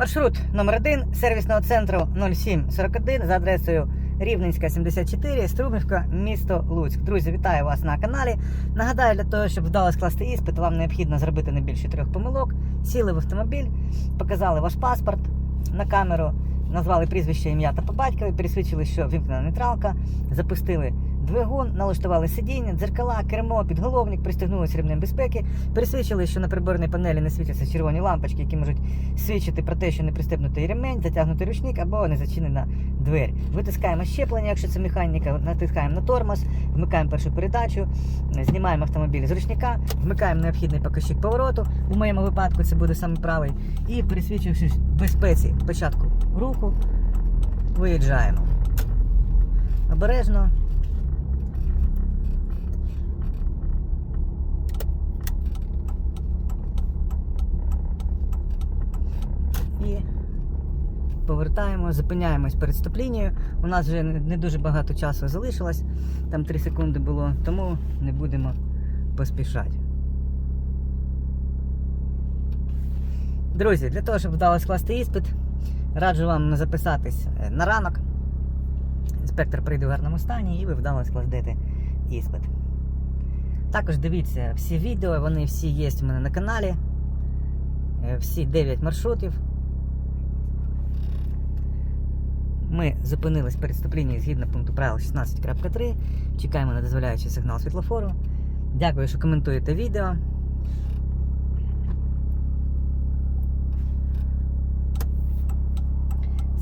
Маршрут номер 1 сервісного центру 0741 за адресою Рівненська 74, Струмівка, місто Луцьк. Друзі, вітаю вас на каналі. Нагадаю, для того, щоб вдало скласти іспит, вам необхідно зробити не більше трьох помилок. Сіли в автомобіль, показали ваш паспорт на камеру, назвали прізвище, ім'я та по батькові, пересвідчили, що вімкнена нейтралка, запустили двигун, налаштували сидіння, дзеркала, кермо, підголовник, пристегнули ремнем безпеки, пересвідчили, що на приборній панелі не світяться червоні лампочки, які можуть свідчити про те, що не пристебнутий ремень, затягнутий ручник або не зачинена двері. Витискаємо щеплення, якщо це механіка, натискаємо на тормоз, вмикаємо першу передачу, знімаємо автомобіль з ручника, вмикаємо необхідний показчик повороту. У моєму випадку це буде саме правий. І пересвідчившись безпеці початку руху, виїжджаємо. Обережно. І повертаємо, зупиняємось перед стоп-лінією. У нас вже не дуже багато часу залишилось, там 3 секунди було, тому не будемо поспішати. Друзі, для того, щоб вдало скласти іспит, раджу вам записатись е, на ранок. Інспектор прийде в гарному стані і ви вдало складете іспит. Також дивіться всі відео, вони всі є у мене на каналі. Е, Всі 9 маршрутів. Ми зупинились перед стоп-лінією згідно пункту правил 16.3. Чекаємо на дозволяючий сигнал світлофору. Дякую, що коментуєте відео.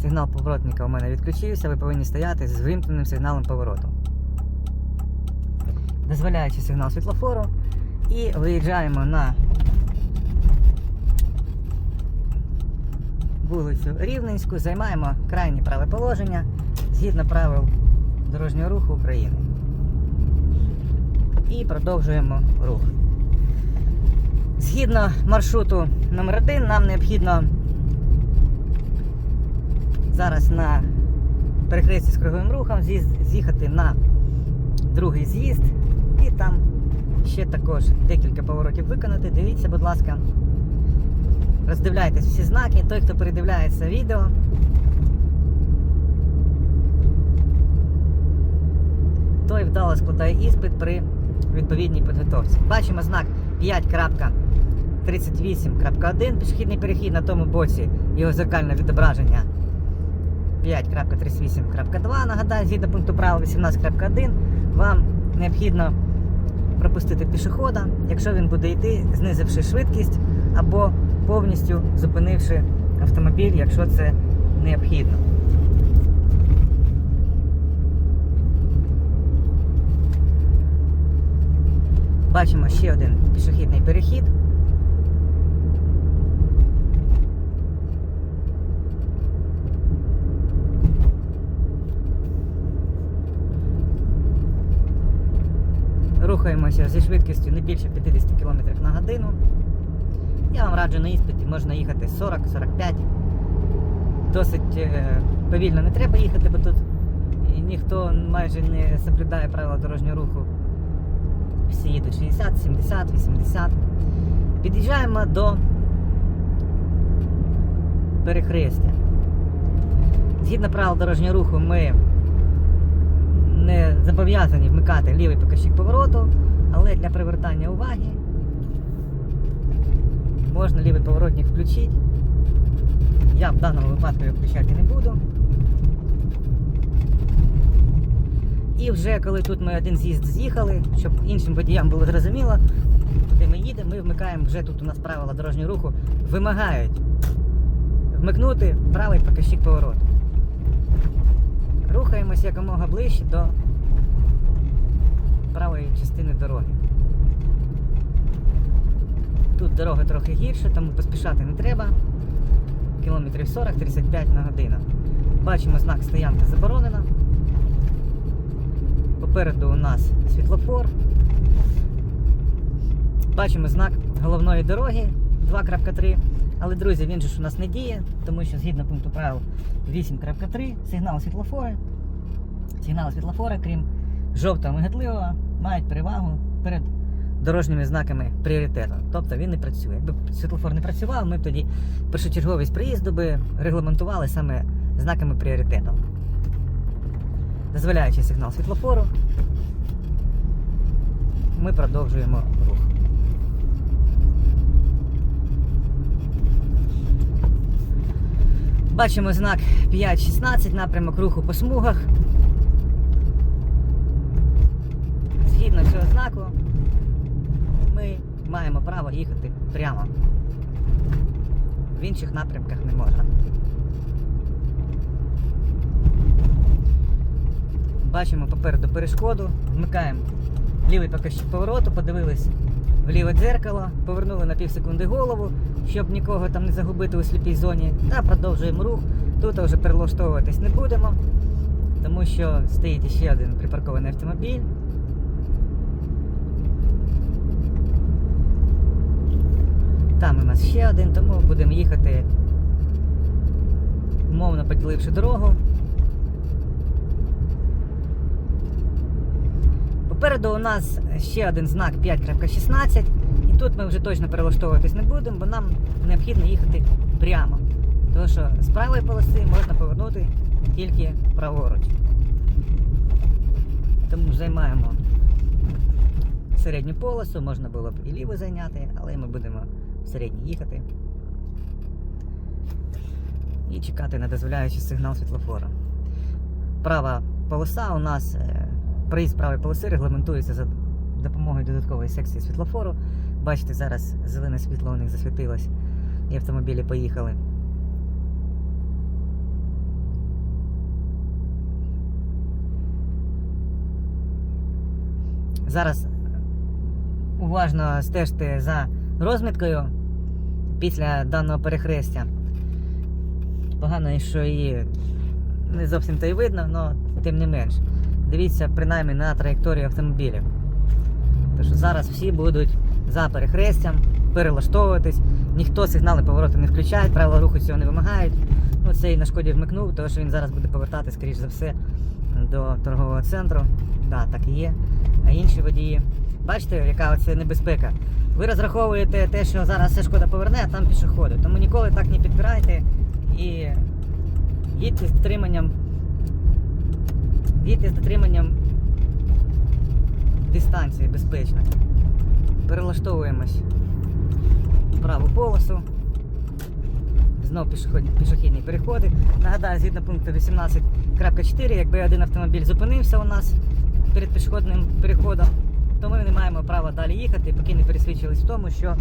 Сигнал поворотника у мене відключився, ви повинні стояти з вимкненим сигналом повороту. Дозволяючи сигнал світлофору і виїжджаємо на вулицю Рівненську, займаємо крайнє праве положення згідно правил дорожнього руху України. І продовжуємо рух. Згідно маршруту номер 1 нам необхідно зараз на перехресті з круговим рухом з'їхати на другий з'їзд і там ще також декілька поворотів виконати. Дивіться, будь ласка. Роздивляйтесь всі знаки, той, хто передивляється відео. Той вдало складає іспит при відповідній підготовці. Бачимо знак 5.38.1, пішохідний перехід на тому боці, його зеркальне відображення 5.38.2. Нагадаю, згідно пункту правил 18.1, вам необхідно пропустити пішохода, якщо він буде йти, знизивши швидкість або повністю зупинивши автомобіль, якщо це необхідно. Бачимо ще один пішохідний перехід. Рухаємося зі швидкістю не більше 50 км на годину. Я вам раджу на іспиті можна їхати 40-45. Досить е, повільно не треба їхати, бо тут ніхто майже не соблюдає правила дорожнього руху. Всі їдуть 60, 70, 80. Під'їжджаємо до перехрестя. Згідно правил дорожнього руху, ми не зобов'язані вмикати лівий показчик повороту, але для привертання уваги можна лівий поворотник включити. Я в даному випадку його включати не буду. І вже коли тут ми один з'їзд з'їхали, щоб іншим водіям було зрозуміло, куди ми їдемо, ми вмикаємо вже тут у нас правила дорожнього руху вимагають вмикнути правий показчик повороту. Рухаємося якомога ближче до правої частини дороги. Тут дорога трохи гірша, тому поспішати не треба. Кілометрів 40-35 на годину. Бачимо знак стоянка заборонена. Попереду у нас світлофор. Бачимо знак головної дороги 2.3. Але, друзі, він же ж у нас не діє, тому що згідно пункту правил 8.3 сигнал світлофори. Сигнали світлофора, крім жовтого мигатливого, мають перевагу перед дорожніми знаками пріоритету. Тобто він не працює. Якби світлофор не працював, ми б тоді першочерговість приїзду би регламентували саме знаками пріоритету. Дозволяючи сигнал світлофору, ми продовжуємо рух. Бачимо знак 5.16, напрямок руху по смугах. Згідно цього знаку, маємо право їхати прямо. В інших напрямках не можна. Бачимо попереду перешкоду, вмикаємо лівий показчик повороту, подивились в ліве дзеркало, повернули на пів секунди голову, щоб нікого там не загубити у сліпій зоні, та продовжуємо рух. Тут вже перелаштовуватись не будемо, тому що стоїть ще один припаркований автомобіль. Там у нас ще один, тому будемо їхати, мовно поділивши дорогу. Попереду у нас ще один знак 5.16, і тут ми вже точно перелаштовуватись не будемо, бо нам необхідно їхати прямо. Тому що з правої полоси можна повернути тільки праворуч. Тому займаємо середню полосу, можна було б і ліву зайняти, але ми будемо середній їхати і чекати на дозволяючий сигнал світлофора. Права полоса у нас, е, проїзд правої полоси регламентується за допомогою додаткової секції світлофору. Бачите, зараз зелене світло у них засвітилось і автомобілі поїхали. Зараз уважно стежте за розміткою після даного перехрестя. Погано, що її не зовсім то й видно, але тим не менш. Дивіться принаймні на траєкторію автомобілів. Тому що зараз всі будуть за перехрестям перелаштовуватись, ніхто сигнали повороту не включає, правила руху цього не вимагають. Ну, це і на шкоді вмикнув, тому що він зараз буде повертати, скоріш за все, до торгового центру. Да, так і є. А інші водії. Бачите, яка оце небезпека? Ви розраховуєте те, що зараз все шкода поверне, а там пішоходи. Тому ніколи так не підбирайте і їдьте з дотриманням. Їдьте з дотриманням дистанції безпечно. Перелаштовуємось в праву полосу. Знов пішохідні переходи. Нагадаю, згідно пункту 18.4, якби один автомобіль зупинився у нас перед пішохідним переходом, то ми не маємо права далі їхати, поки не пересвідчились в тому, що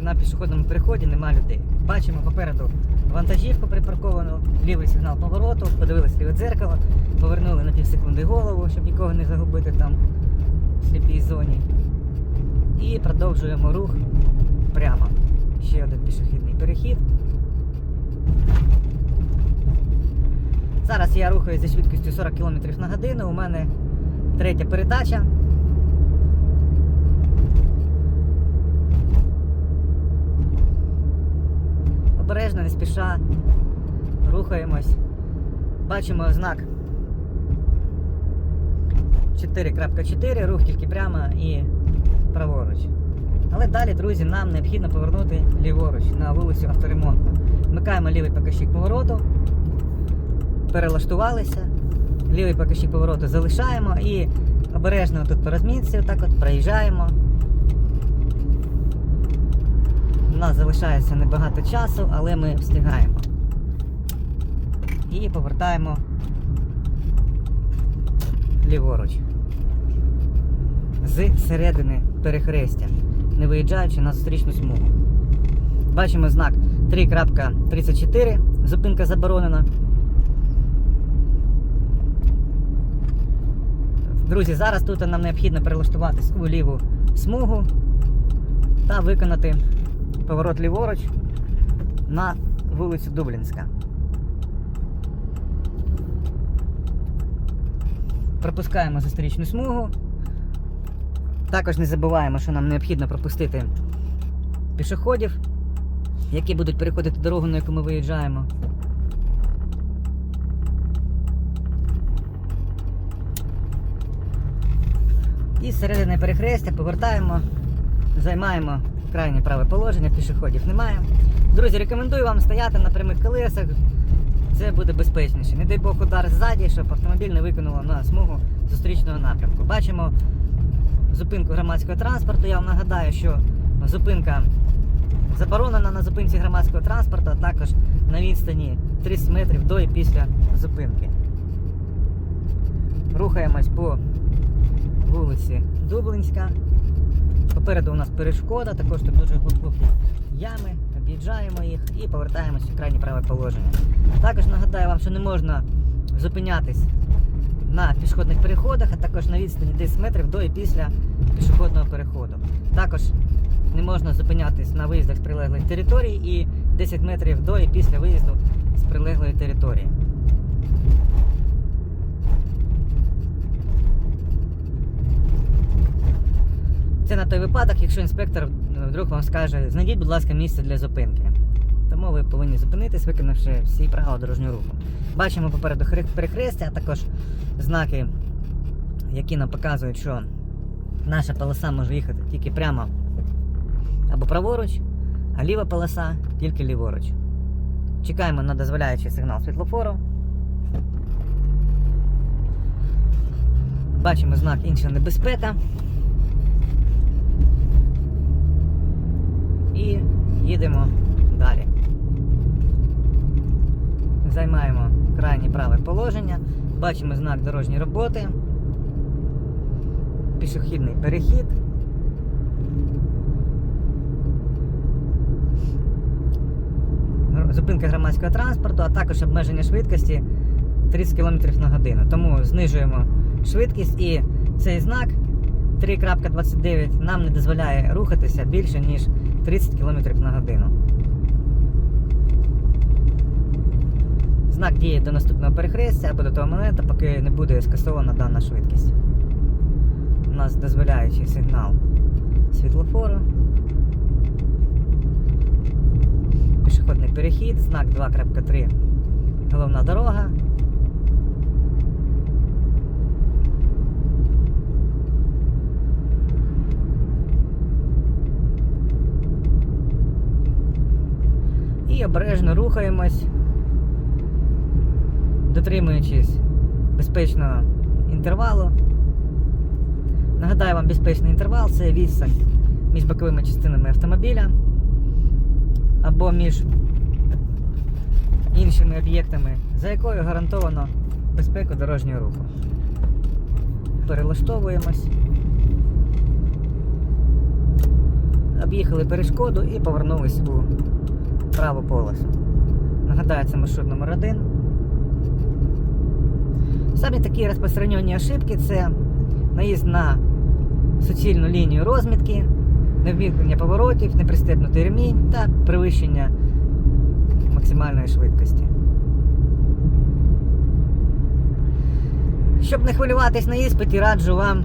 на пішохідному переході немає людей. Бачимо попереду вантажівку припарковану, лівий сигнал повороту, подивились ліве дзеркало, повернули на пів секунди голову, щоб нікого не загубити там в сліпій зоні. І продовжуємо рух прямо. Ще один пішохідний перехід. Зараз я рухаюся зі швидкістю 40 км на годину. У мене третя передача. Обережно, не спіша. Рухаємось. Бачимо знак 4.4, рух тільки прямо і праворуч. Але далі, друзі, нам необхідно повернути ліворуч на вулицю авторемонтну. Вмикаємо лівий покажчик повороту, перелаштувалися, лівий покажчик повороту залишаємо і обережно тут по розмітці отак от проїжджаємо. У нас залишається небагато часу, але ми встигаємо. І повертаємо ліворуч. З середини перехрестя, не виїжджаючи на зустрічну смугу. Бачимо знак 3.34, зупинка заборонена. Друзі, зараз тут нам необхідно перелаштуватись у ліву смугу та виконати поворот ліворуч на вулицю Дублінська. Пропускаємо зустрічну смугу. Також не забуваємо, що нам необхідно пропустити пішоходів, які будуть переходити дорогу, на яку ми виїжджаємо. І з середини перехрестя повертаємо, займаємо крайнє праве положення, пішоходів немає. Друзі, рекомендую вам стояти на прямих колесах. Це буде безпечніше. Не дай Бог удар ззаді, щоб автомобіль не виконував на смугу зустрічного напрямку. Бачимо зупинку громадського транспорту. Я вам нагадаю, що зупинка заборонена на зупинці громадського транспорту, а також на відстані 30 метрів до і після зупинки. Рухаємось по вулиці Дублинська. Попереду у нас перешкода, також тут дуже глибокі ями, об'їжджаємо їх і повертаємося в крайнє праве положення. Також нагадаю вам, що не можна зупинятись на пішохідних переходах, а також на відстані 10 метрів до і після пішохідного переходу. Також не можна зупинятись на виїздах з прилеглих територій і 10 метрів до і після виїзду з прилеглої території. Це на той випадок, якщо інспектор вдруг вам скаже, знайдіть, будь ласка, місце для зупинки. Тому ви повинні зупинитись, виконавши всі правила дорожнього руху. Бачимо попереду перехрестя, а також знаки, які нам показують, що наша полоса може їхати тільки прямо або праворуч, а ліва полоса тільки ліворуч. Чекаємо на дозволяючий сигнал світлофору. Бачимо знак інша небезпека. І їдемо далі. Займаємо крайнє праве положення. Бачимо знак дорожньої роботи. Пішохідний перехід. Зупинка громадського транспорту, а також обмеження швидкості 30 км на годину. Тому знижуємо швидкість і цей знак 3.29 нам не дозволяє рухатися більше, ніж 30 км на годину. Знак діє до наступного перехрестя або до того моменту, поки не буде скасована дана швидкість. У нас дозволяючий сигнал світлофору. Пішохідний перехід, знак 2.3. Головна дорога. І обережно рухаємось, дотримуючись безпечного інтервалу. Нагадаю вам, безпечний інтервал це відстань між боковими частинами автомобіля або між іншими об'єктами, за якою гарантовано безпеку дорожнього руху. Перелаштовуємось. Об'їхали перешкоду і повернулись у праву полосу. Нагадаю, це маршрут номер один. Самі такі розпространені ошибки це наїзд на суцільну лінію розмітки, невмікнення поворотів, непристебнутий ремінь та перевищення максимальної швидкості. Щоб не хвилюватись на іспиті, раджу вам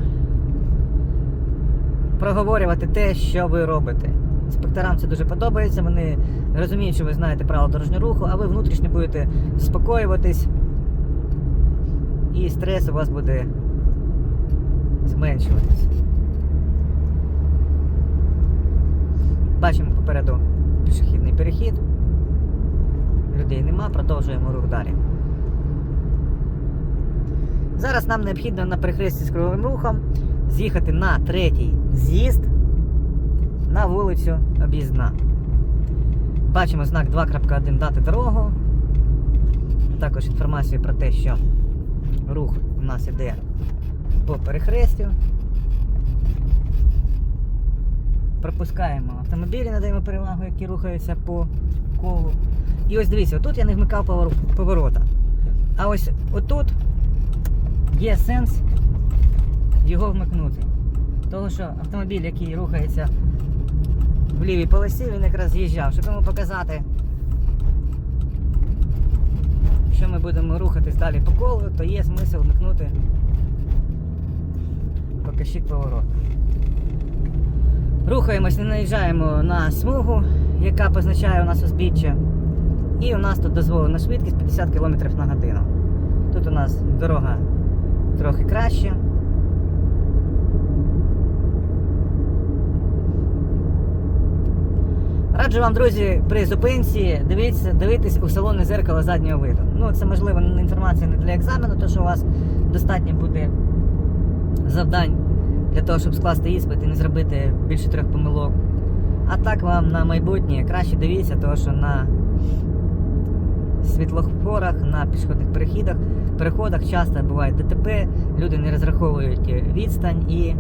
проговорювати те, що ви робите. Інспекторам це дуже подобається, вони розуміють, що ви знаєте правила дорожнього руху, а ви внутрішньо будете заспокоюватись, і стрес у вас буде зменшуватись. Бачимо попереду пішохідний перехід. Людей нема, продовжуємо рух далі. Зараз нам необхідно на перехресті з круговим рухом з'їхати на третій з'їзд на вулицю Об'їзна. Бачимо знак 2.1 дати дорогу. Також інформацію про те, що рух у нас іде по перехрестю. Пропускаємо автомобілі, надаємо перевагу, які рухаються по колу. І ось дивіться, отут я не вмикав поворота. А ось отут є сенс його вмикнути. Тому що автомобіль, який рухається в лівій полосі, він якраз з'їжджав. Щоб йому показати, що ми будемо рухатись далі по колу, то є смисл вмикнути покажіть поворот. Рухаємось, не наїжджаємо на смугу, яка позначає у нас узбіччя. І у нас тут дозволена швидкість 50 км на годину. Тут у нас дорога трохи краще. Раджу вам, друзі, при зупинці дивіться, дивитись у салонне зеркало заднього виду. Ну, це можливо інформація не для екзамену, то що у вас достатньо буде завдань для того, щоб скласти іспит і не зробити більше трьох помилок. А так вам на майбутнє краще дивіться, тому що на світлофорах, на пішохідних перехідах, переходах часто буває ДТП, люди не розраховують відстань і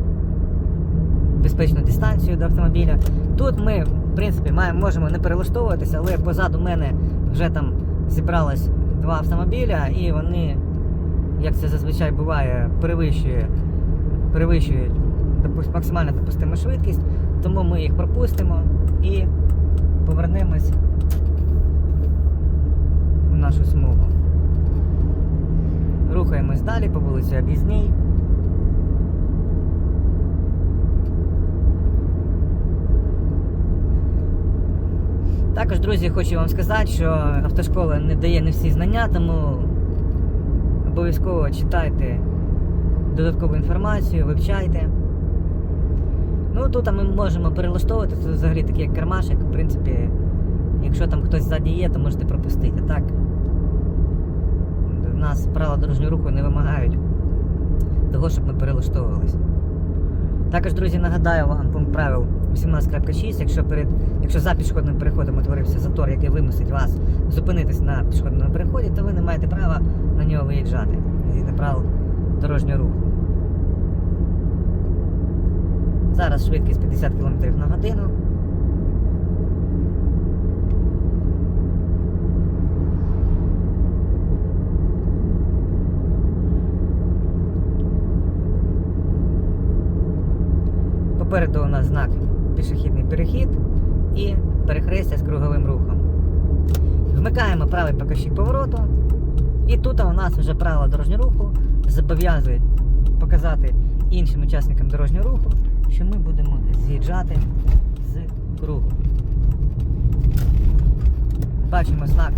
безпечну дистанцію до автомобіля. Тут ми, в принципі, маємо, можемо не перелаштовуватися, але позаду мене вже там зібралось два автомобіля, і вони, як це зазвичай буває, перевищує, перевищують максимально допустиму швидкість, тому ми їх пропустимо і повернемось в нашу смугу. Рухаємось далі по вулиці Об'їзній. Також, друзі, хочу вам сказати, що автошкола не дає не всі знання, тому обов'язково читайте додаткову інформацію, вивчайте. Ну тут ми можемо перелаштовувати, це взагалі такий як кармашик, в принципі, якщо там хтось ззаді є, то можете пропустити. Так. В нас правила дорожнього руху не вимагають того, щоб ми перелаштовувалися. Також, друзі, нагадаю вам пункт правил 18.6, якщо перед, якщо за пішохідним переходом утворився затор, який вимусить вас зупинитись на пішохідному переході, то ви не маєте права на нього виїжджати згідно правил дорожнього руху. Зараз швидкість 50 км на годину. Попереду у нас знак пішохідний перехід і перехрестя з круговим рухом. Вмикаємо правий покажчик повороту. І тут у нас вже правила дорожнього руху зобов'язують показати іншим учасникам дорожнього руху, що ми будемо з'їжджати з кругу. Бачимо знак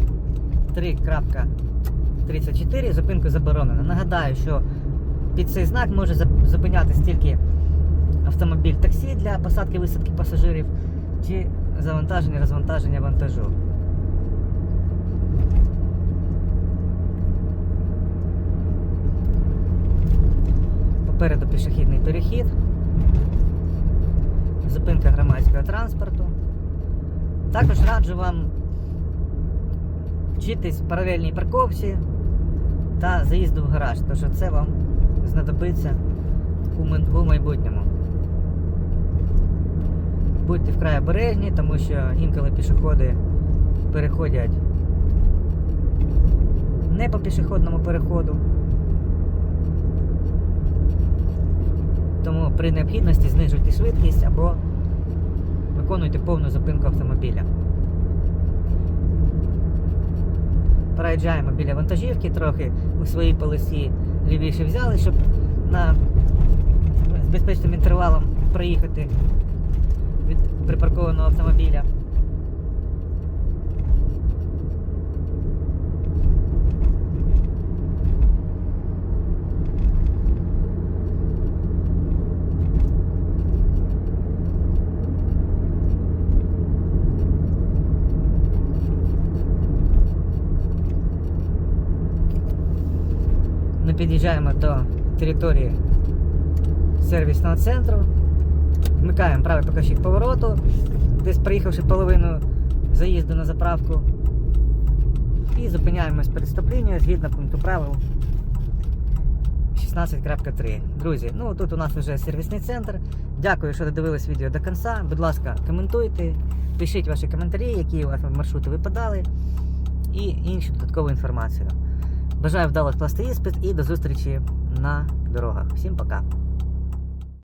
3.34, зупинку заборонено. Нагадаю, що під цей знак може зупинятись тільки автомобіль таксі для посадки висадки пасажирів чи завантаження розвантаження вантажу. Попереду пішохідний перехід, зупинка громадського транспорту. Також раджу вам вчитись в паралельній парковці та заїзду в гараж, тому що це вам знадобиться у майбутньому. Будьте вкрай обережні, тому що інколи пішоходи переходять не по пішохідному переходу. Тому при необхідності знижуйте швидкість або виконуйте повну зупинку автомобіля. Проїжджаємо біля вантажівки, трохи у своїй полосі лівіше взяли, щоб на, з безпечним інтервалом проїхати від припаркованого автомобіля. Ми під'їжджаємо до території сервісного центру. Вмикаємо правий покажчик повороту, десь проїхавши половину заїзду на заправку. І зупиняємось перед стоп-лінією згідно пункту правил 16.3. Друзі, ну тут у нас вже сервісний центр. Дякую, що додивились відео до кінця. Будь ласка, коментуйте, пишіть ваші коментарі, які у вас маршрути випадали, і іншу додаткову інформацію. Бажаю вдало скласти іспит і до зустрічі на дорогах. Всім пока!